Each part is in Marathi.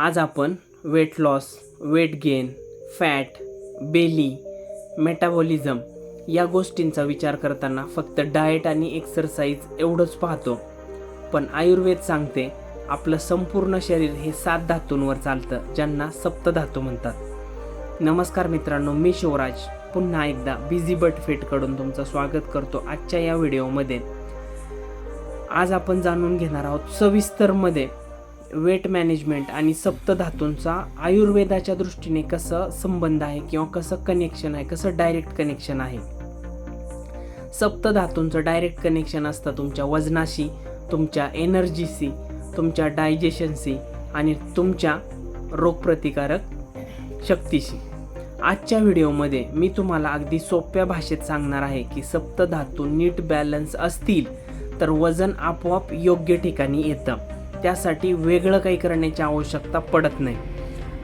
आज आपण weight loss weight gain fat belly metabolism या गोष्टींचा विचार करताना फक्त डाएट आणि एक्सरसाइज एवढंच पाहतो. पण आयुर्वेद सांगते आपलं संपूर्ण शरीर हे सात धातूंवर चालतं ज्यांना सप्तधातू म्हणतात. नमस्कार मित्रांनो मी शिवराज. पुन्हा एकदा बिझी बट फिटकडून तुमचं स्वागत करतो आजच्या या व्हिडिओमध्ये आज आपण जाणून घेणार आहोत सविस्तरमध्ये वेट मॅनेजमेंट आणि सप्तधातूंचा आयुर्वेदाच्या दृष्टीने कसं संबंध आहे किंवा कसं कनेक्शन आहे कसं डायरेक्ट कनेक्शन आहे? सप्तधातूंचं डायरेक्ट कनेक्शन असतं तुमच्या वजनाशी तुमच्या एनर्जीशी तुमच्या डायजेशनशी आणि तुमच्या रोगप्रतिकारक शक्तीशी. आजच्या व्हिडिओमध्ये मी तुम्हाला अगदी सोप्या भाषेत सांगणार आहे की सप्तधातू नीट बॅलन्स असतील तर वजन आपोआप योग्य ठिकाणी येतं. त्यासाठी वेगळं काही करण्याची आवश्यकता पडत नाही.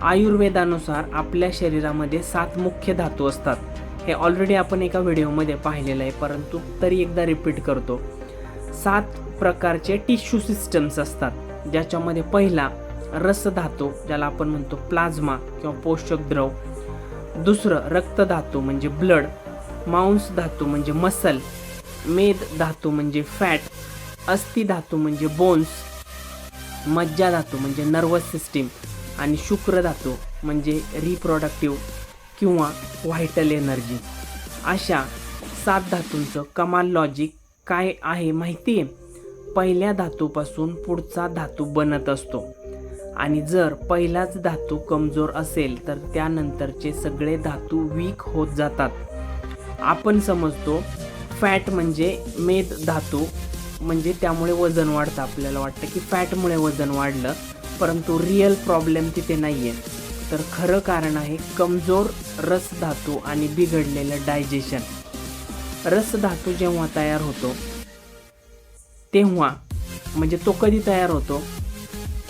आयुर्वेदानुसार आपल्या शरीरामध्ये सात मुख्य धातू असतात. हे ऑलरेडी आपण एका व्हिडिओमध्ये पाहिलेलं आहे परंतु तरी एकदा रिपीट करतो. सात प्रकारचे टिश्यू सिस्टम्स असतात ज्याच्यामध्ये पहिला रसधातू ज्याला आपण म्हणतो प्लाझ्मा किंवा पोषक द्रव. दुसरं रक्तधातू म्हणजे ब्लड मांस धातू म्हणजे मसल मेद धातू म्हणजे फॅट अस्थि धातू म्हणजे बोन्स मज्जा धातू म्हणजे नर्वस सिस्टीम आणि शुक्र धातू म्हणजे रिप्रोडक्टिव्ह किंवा व्हायटल एनर्जी अशा सात धातूंचं कमाल लॉजिक काय आहे माहिती आहे पहिल्या धातूपासून पुढचा धातू बनत असतो. आणि जर पहिलाच धातू कमजोर असेल तर त्यानंतरचे सगळे धातू वीक होत जातात. आपण समजतो फॅट म्हणजे मेद धातू. म्हणजे त्यामुळे वजन वाढतं आपल्याला वाटतं की फॅटमुळे वजन वाढलं परंतु रिअल प्रॉब्लेम तिथे नाही आहे तर खरं कारण आहे कमजोर रस धातू आणि बिघडलेलं डायजेशन रसधातू जेव्हा तयार होतो तेव्हा म्हणजे तो कधी तयार होतो?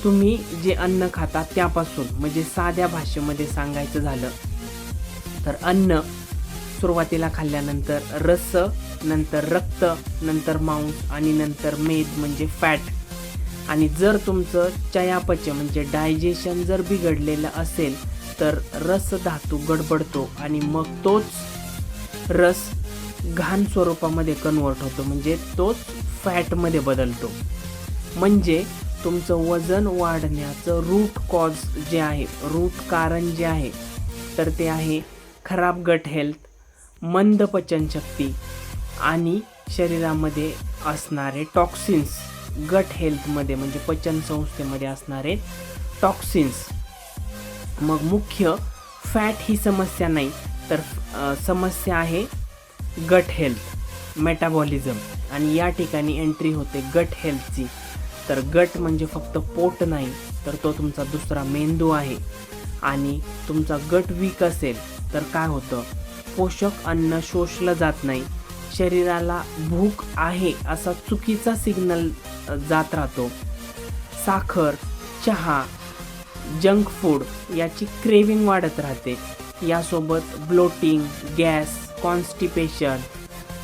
तुम्ही जे अन्न खाता त्यापासून म्हणजे साध्या भाषेमध्ये सांगायचं झालं तर अन्न सुरुवातीला खाल्ल्यानंतर रस नंतर रक्त नंतर मांस आणि नंतर मेद म्हणजे फॅट. आणि जर तुमचं चयापचय म्हणजे डायजेशन जर बिघडलेलं असेल तर रस धातू गडबडतो आणि मग तोच रस घाण स्वरूपामध्ये कन्वर्ट होतो म्हणजे तोच फॅटमध्ये बदलतो. म्हणजे तुमचं वजन वाढण्याचं रूट कॉज जे आहे रूट कारण जे आहे तर ते आहे खराब गट हेल्थ मंद पचनशक्ती आणि शरीरामध्ये असणारे टॉक्सिन्स गट हेल्थमध्ये म्हणजे पचन संस्थेमध्ये असणारे टॉक्सिन्स मग मुख्य फॅट ही समस्या नाही तर समस्या आहे गट हेल्थ मेटाबॉलिझम आणि या ठिकाणी एंट्री होते गट हेल्थची तर गट म्हणजे फक्त पोट नाही तर तो तुमचा दुसरा मेंदू आहे. आणि तुमचा गट वीक असेल तर काय होतं? पोषक अन्न शोषलं जात नाही. शरीराला भूक आहे असा चुकीचा सिग्नल जात राहतो. साखर चहा जंक फूड याची क्रेविंग वाढत राहते. यासोबत ब्लोटिंग गॅस कॉन्स्टिपेशन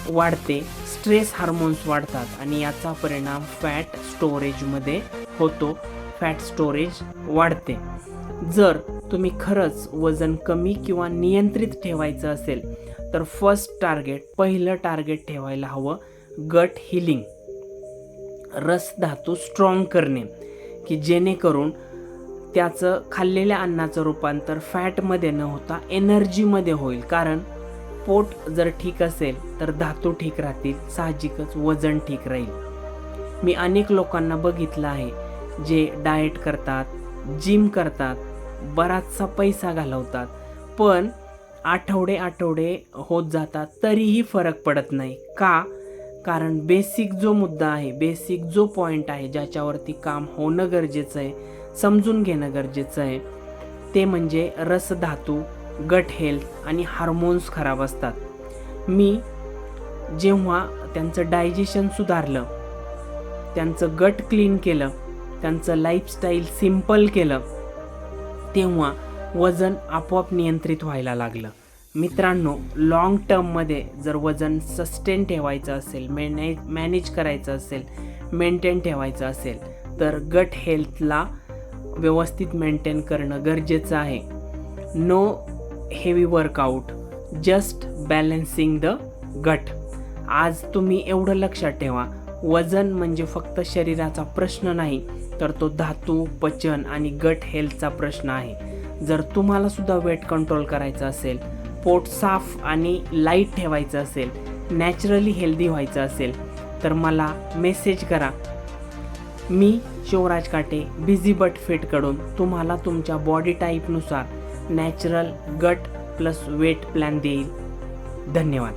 वाढते. स्ट्रेस हार्मोन्स वाढतात आणि याचा परिणाम फॅट स्टोरेजमध्ये होतो. फॅट स्टोरेज वाढते. जर तुम्ही खरंच वजन कमी किंवा नियंत्रित ठेवायचं असेल तर फर्स्ट टार्गेट पहिलं टार्गेट ठेवायला हवं गट हिलिंग रस धातू स्ट्रॉंग करणे की जेणेकरून त्याचं खाल्लेल्या अन्नाचं रूपांतर फॅटमध्ये न होता एनर्जीमध्ये होईल. कारण पोट जर ठीक असेल तर धातू ठीक राहतील साहजिकच वजन ठीक राहील. मी अनेक लोकांना बघितलं आहे जे डाएट करतात जिम करतात बराचसा पैसा घालवतात. पण आठवडे आठवडे होत जातात तरीही फरक पडत नाही. का? कारण बेसिक जो मुद्दा आहे बेसिक जो पॉईंट आहे ज्याच्यावरती काम होणं गरजेचं आहे समजून घेणं गरजेचं आहे ते म्हणजे रसधातू गट हेल्थ आणि हार्मोन्स खराब असतात. मी जेव्हा त्यांचं डायजेशन सुधारलं त्यांचं गट क्लीन केलं त्यांचं लाईफस्टाईल सिंपल केलं तेव्हा वजन आपोआप नियंत्रित व्हायला लागलं. मित्रांनो लॉंग टर्ममध्ये जर वजन सस्टेन ठेवायचं असेल मॅनेज मॅनेज करायचं असेल मेंटेन ठेवायचं असेल तर गट हेल्थला व्यवस्थित मेंटेन करणं गरजेचं आहे. No heavy workout just balancing the gut आज तुम्ही एवढं लक्षात ठेवा वजन म्हणजे फक्त शरीराचा प्रश्न नाही तर तो धातू पचन आणि गट हेल्थचा प्रश्न आहे. जर तुम्हाला सुद्धा वेट कंट्रोल करायचं असेल पोट साफ आणि लाइट ठेवायचं असेल नॅचरली हेल्दी व्हायचं असेल तर मला मेसेज करा. मी शिवराज काटे बिझी बट फिटकडून तुम्हाला तुमच्या body टाईपनुसार natural gut plus weight plan देईल. धन्यवाद.